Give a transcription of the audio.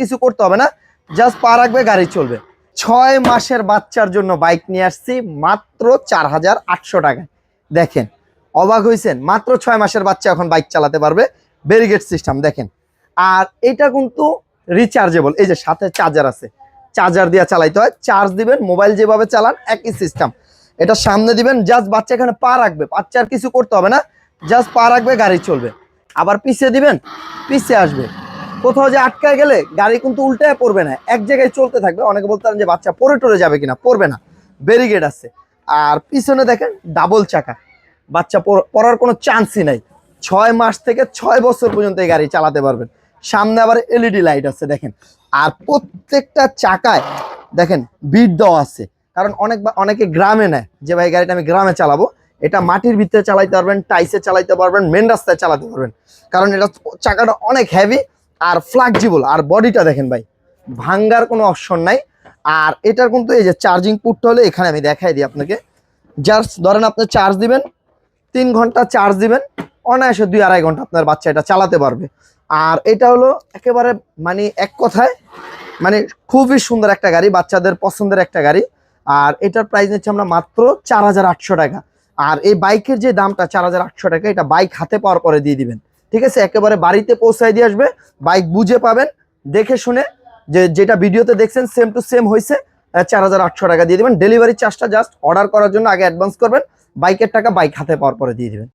কিছু করতে হবে না জাস্ট পা রাখবে, গাড়ি চলবে। ছয় মাসের বাচ্চার জন্য বাইক নিয়ে আসছি, মাত্র চার হাজার আটশো টাকায় দেখেন, অবাক হয়েছেন মাত্র ছয় মাসের বাচ্চা এখন বাইক চালাতে পারবে ব্যারিগেড সিস্টেম দেখেন। আর এটা কিন্তু রিচার্জেবল এই যে সাথে চার্জার আছে। চার্জার দিয়ে চালাইতে হয় চার্জ দিবেন মোবাইল যেভাবে চালান, একই সিস্টেম এটা সামনে দিবেন জাস্ট বাচ্চা এখানে পা রাখবে, বাচ্চার কিছু করতে হবে না জাস্ট পা রাখবে, গাড়ি চলবে। আবার পিছিয়ে দিবেন পিছিয়ে আসবে। কোথাও যে আটকায় গেলে গাড়ি কিন্তু উল্টায় পড়বে না। এক জায়গায় চলতে থাকবে। অনেকে বলতে পারেন যে বাচ্চা পরে টরে যাবে কিনা, পড়বে না। ব্যারিগেড আছে। আর পিছনে দেখেন ডাবল চাকা। বাচ্চা পড়- পড়ার কোনো চান্সই নাই। ছয় মাস থেকে ছয় বছর পর্যন্ত এই গাড়ি চালাতে পারবেন। সামনে আবার এলইডি লাইট আছে দেখেন। আর প্রত্যেকটা চাকায় দেখেন বিট দেওয়া আছে। কারণ অনেক অনেকে গ্রামে নেয় যে, ভাই গাড়িটা আমি গ্রামে চালাবো। এটা মাটির ভিতরে চালাইতে পারবেন টাইসে চালাইতে পারবেন মেন রাস্তায় চালাতে পারবেন। কারণ এটা চাকাটা অনেক হেভি আর ফ্লেক্সিবল আর বডিটা দেখেন ভাই, ভাঙ্গার কোনো অপশন নাই। আর এটার কিন্তু এই যে চার্জিং পুটটা হলে এখানে আমি দেখাই দিই আপনাকে। জাস্ট ধরেন আপনি চার্জ দিবেন, তিন ঘণ্টা চার্জ দিবেন, অনায়াসে দুই আড়াই ঘণ্টা আপনার বাচ্চা এটা চালাতে পারবে। আর এটা হলো একেবারে মানে এক কথায় মানে খুবই সুন্দর একটা গাড়ি, বাচ্চাদের পছন্দের একটা গাড়ি। আর এটার প্রাইস নিচ্ছে আমরা মাত্র চার হাজার আটশো টাকা। আর এই বাইকের যে দামটা, চার হাজার আটশো টাকা, এটা বাইক হাতে পাওয়ার পরে দিয়ে দিবেন। ঠিক আছে? একেবারে বাড়িতে পৌঁছায় দিয়ে আসবে। বাইক বুঝে পাবেন। দেখে শুনে যে যেটা ভিডিওতে দেখছেন সেম টু সেম হয়েছে চার হাজার আটশো টাকা দিয়ে দেবেন। ডেলিভারি চার্জটা জাস্ট অর্ডার করার জন্য আগে অ্যাডভান্স করবেন। বাইকের টাকা বাইক হাতে পাওয়ার পরে দিয়ে দিবেন।